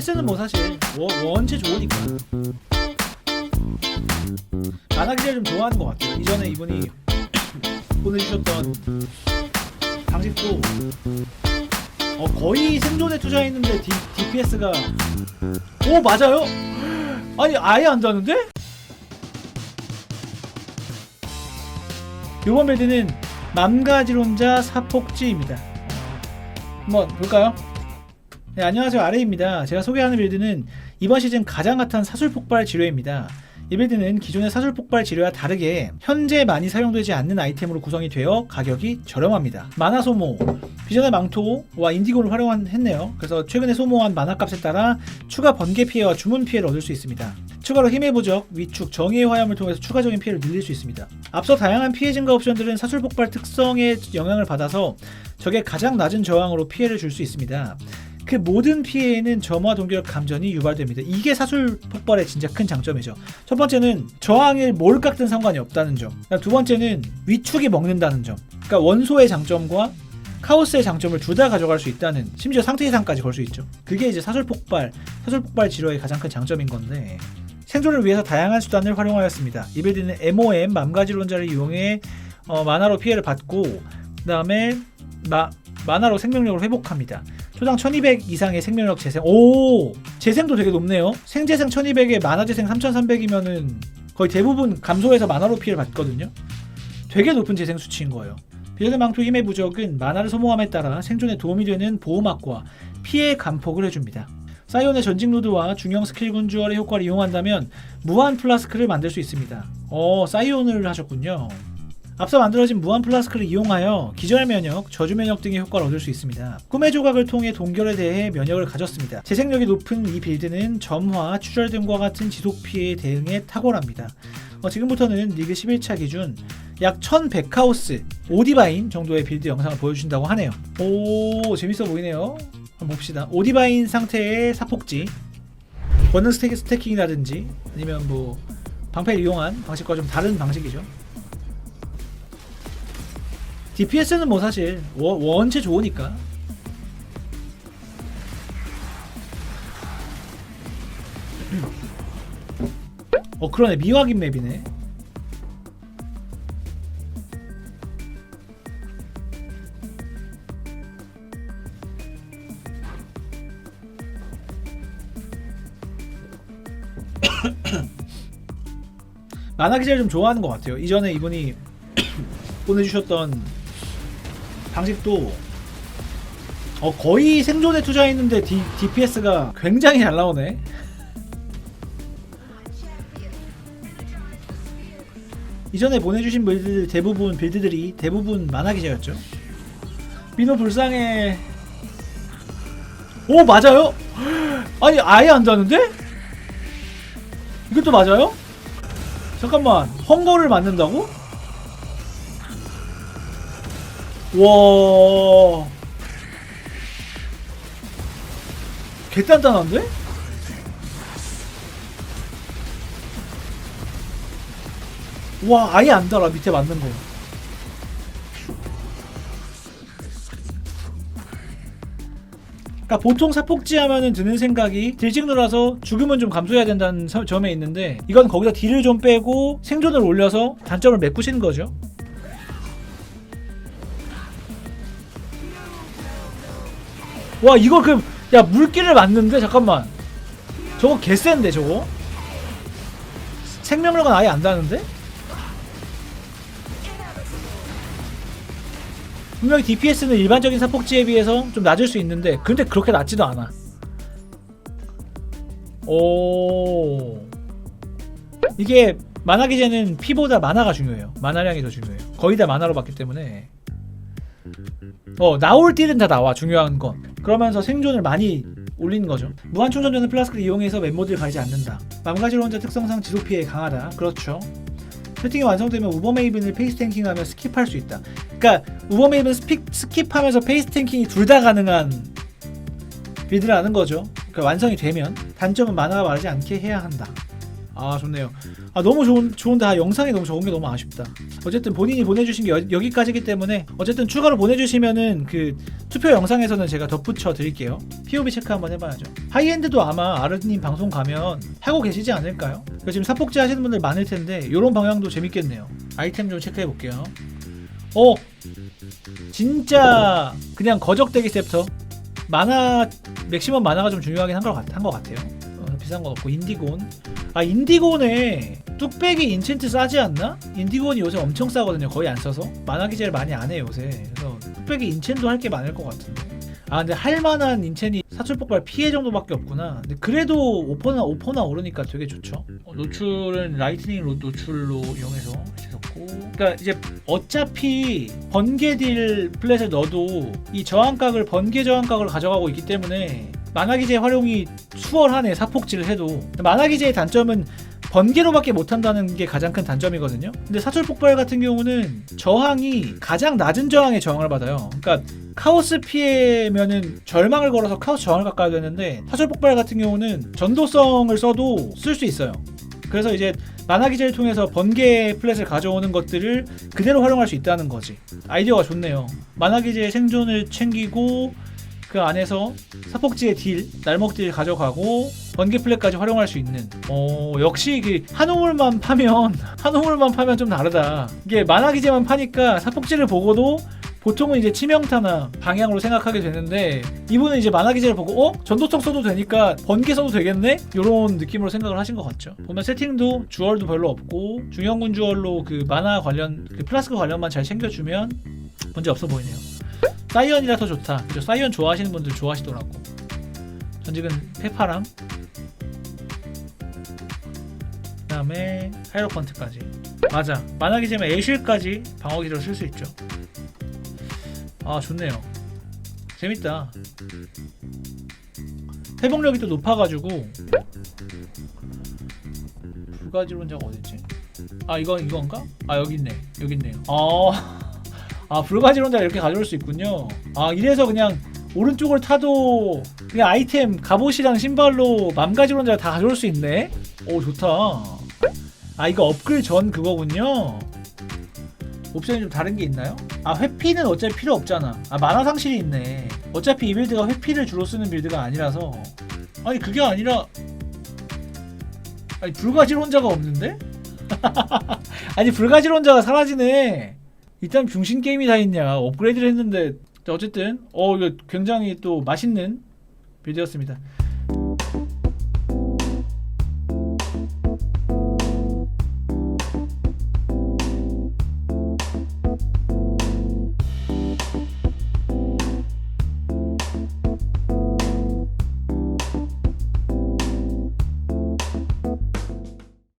DPS는 뭐 사실 원, 원체 좋으니까 만화기를 좀 좋아하는 것 같아요. 이전에 이분이 보내주셨던 방식도 어, 거의 생존에 투자했는데 D, DPS가 오 맞아요? 아니 아예 안 자는데? 요번 빌드는 맘가지론자 사폭지입니다. 한번 볼까요? 네, 안녕하세요 아레입니다. 제가 소개하는 빌드는 이번 시즌 가장 핫한 사술 폭발 지뢰입니다. 이 빌드는 기존의 사술 폭발 지뢰와 다르게 현재 많이 사용되지 않는 아이템으로 구성이 되어 가격이 저렴합니다. 만화 소모, 비전의 망토와 인디고를 활용했네요. 그래서 최근에 소모한 만화 값에 따라 추가 번개 피해와 주문 피해를 얻을 수 있습니다. 추가로 힘의 부적, 위축, 정의의 화염을 통해서 추가적인 피해를 늘릴 수 있습니다. 앞서 다양한 피해 증가 옵션들은 사술 폭발 특성의 영향을 받아서 적의 가장 낮은 저항으로 피해를 줄 수 있습니다. 그 모든 피해에는 점화 동결 감전이 유발됩니다. 이게 사술 폭발의 진짜 큰 장점이죠. 첫 번째는 저항을 뭘 깎든 상관이 없다는 점. 그다음 두 번째는 위축이 먹는다는 점. 그러니까 원소의 장점과 카오스의 장점을 둘 다 가져갈 수 있다는 심지어 상태 이상까지 걸 수 있죠. 그게 이제 사술 폭발, 사술 폭발 지로의 가장 큰 장점인 건데 생존을 위해서 다양한 수단을 활용하였습니다. 이 빌드는 MOM 맘가지론자를 이용해 어, 만화로 피해를 받고 그 다음에 마, 만화로 생명력을 회복합니다. 초당 1200 이상의 생명력 재생. 오! 재생도 되게 높네요. 생재생 1200에 만화 재생 3300이면은 거의 대부분 감소해서 만화로 피해를 받거든요. 되게 높은 재생 수치인 거예요. 비전의 망토 힘의 부적은 만화를 소모함에 따라 생존에 도움이 되는 보호막과 피해 감폭을 해줍니다. 사이온의 전직 노드와 중형 스킬 군주얼의 효과를 이용한다면 무한 플라스크를 만들 수 있습니다. 어, 사이온을 하셨군요. 앞서 만들어진 무한 플라스크를 이용하여 기절 면역, 저주 면역 등의 효과를 얻을 수 있습니다. 꿈의 조각을 통해 동결에 대해 면역을 가졌습니다. 재생력이 높은 이 빌드는 점화, 추절 등과 같은 지속 피해 대응에 탁월합니다. 어, 지금부터는 리그 11차 기준 약 1100카오스, 오디바인 정도의 빌드 영상을 보여주신다고 하네요. 오, 재밌어 보이네요. 한번 봅시다. 오디바인 상태의 사폭지, 권능 스택, 스태킹이라든지 아니면 뭐 방패를 이용한 방식과 좀 다른 방식이죠. DPS는 뭐 사실 원, 원체 좋으니까. 어 그러네. 미확인 맵이네. 만화 기자를 좀 좋아하는 것 같아요. 이전에 이분이 보내주셨던 방식도 어, 거의 생존에 투자했는데 D, DPS가 굉장히 잘 나오네. 이전에 보내주신 빌드들 대부분 빌드들이 대부분 만화 기자였죠. 민호 불쌍해. 오 맞아요? 아니 아예 안 자는데? 이것도 맞아요? 잠깐만 헝거를 맞는다고? 와. 개 단단한데? 와, 아예 안 달아, 밑에 맞는 거. 그러니까 보통 사폭지 하면은 드는 생각이 딜찍누라서 죽으면 좀 감소해야 된다는 서- 점에 있는데 이건 거기서 딜을 좀 빼고 생존을 올려서 단점을 메꾸시는 거죠. 와 이거 그 야 물기를 맞는데? 잠깐만. 저거 개센데 저거? 생명력은 아예 안 다는데? 분명히 DPS는 일반적인 사폭지에 비해서 좀 낮을 수 있는데 근데 그렇게 낮지도 않아. 오. 이게 만화 기제는 피보다 만화가 중요해요. 만화량이 더 중요해요. 거의 다 만화로 봤기 때문에 어 나올 딜은 다 나와 중요한 건. 그러면서 생존을 많이 올리는 거죠. 무한 충전되는 플라스크를 이용해서 멤버들을 가리지 않는다. 맘가지로 혼자 특성상 지속 피해 강하다. 그렇죠. 세팅이 완성되면 우버메이븐을 페이스 탱킹하며 스킵할 수 있다. 그러니까 우버메이븐 스킵하면서 페이스 탱킹이 둘 다 가능한 빌드라는 거죠. 그러니까 완성이 되면 단점은 만화가 마르지 않게 해야 한다 아 좋네요. 아 너무 좋은 좋은데 아, 영상이 너무 적은 게 너무 아쉽다. 어쨌든 본인이 보내주신 게 여, 여기까지기 때문에 어쨌든 추가로 보내주시면은 그 투표 영상에서는 제가 덧붙여 드릴게요. POV 체크 한번 해봐야죠. 하이엔드도 아마 아르님 방송 가면 하고 계시지 않을까요? 지금 사폭지 하시는 분들 많을 텐데 이런 방향도 재밌겠네요. 아이템 좀 체크해 볼게요. 오 진짜 그냥 거적대기 셉터 만화 맥시멈 만화가 좀 중요하긴 한 것 같아요. 어, 비싼 건 없고 인디곤. 아 인디곤에 뚝배기 인챈트 싸지 않나? 인디곤이 요새 엄청 싸거든요. 거의 안 써서 만화 기재를 많이 안 해요 요새. 그래서 뚝배기 인챈도 할 게 많을 것 같은데. 아 근데 할 만한 인챈이 사출 폭발 피해 정도밖에 없구나. 근데 그래도 오퍼나 오퍼나 오르니까 되게 좋죠. 어, 노출은 라이트닝 로- 노출로 이용해서 해줬고. 그러니까 이제 어차피 번개 딜 플랫을 넣어도 이 저항각을 번개 저항각을 가져가고 있기 때문에 만화 기제 활용이 수월하네 사폭질을 해도 만화 기제의 단점은 번개로밖에 못한다는 게 가장 큰 단점이거든요. 근데 사출 폭발 같은 경우는 저항이 가장 낮은 저항의 저항을 받아요. 그러니까 카오스 피해면은 절망을 걸어서 카오스 저항을 깎아야 되는데 사출 폭발 같은 경우는 전도성을 써도 쓸 수 있어요. 그래서 이제 만화 기제를 통해서 번개 플랫을 가져오는 것들을 그대로 활용할 수 있다는 거지. 아이디어가 좋네요. 만화 기제의 생존을 챙기고 그 안에서 사폭지의 딜, 날먹 딜 가져가고 번개 플랫까지 활용할 수 있는. 어 역시 그 한우물만 파면 한 우물만 파면 좀 다르다. 이게 만화 기제만 파니까 사폭지를 보고도 보통은 이제 치명타나 방향으로 생각하게 되는데 이분은 이제 만화 기제를 보고 어 전도성 써도 되니까 번개 써도 되겠네 이런 느낌으로 생각을 하신 것 같죠. 보면 세팅도 주얼도 별로 없고 중형군 주얼로 그 만화 관련 그 플라스크 관련만 잘 챙겨주면 문제 없어 보이네요. 사이언이라 더 좋다. 그죠? 사이언 좋아하시는 분들 좋아하시더라고. 전직은 페파랑 그다음에 하이로펀트까지. 맞아. 만화 기제면 애슐까지 방어 기제로 쓸 수 있죠. 아 좋네요. 재밌다. 회복력이 또 높아가지고 불가지론자가 어딨지? 아 이건 이건가? 아 여기 있네. 여기 있네요. 아, 아 불가지론자 이렇게 가져올 수 있군요. 아 이래서 그냥 오른쪽을 타도 그냥 아이템 갑옷이랑 신발로 맘가지론자 다 가져올 수 있네. 오 좋다. 아 이거 업글 전 그거군요. 옵션이 좀 다른 게 있나요? 아 회피는 어차피 필요 없잖아. 아 만화 상실이 있네. 어차피 이 빌드가 회피를 주로 쓰는 빌드가 아니라서. 아니 그게 아니라 아니 불가지론자가 없는데? 아니 불가지론자가 사라지네. 일단 중심 게임이 다 있냐? 업그레이드를 했는데 자, 어쨌든 어 이거 굉장히 또 맛있는 빌드였습니다.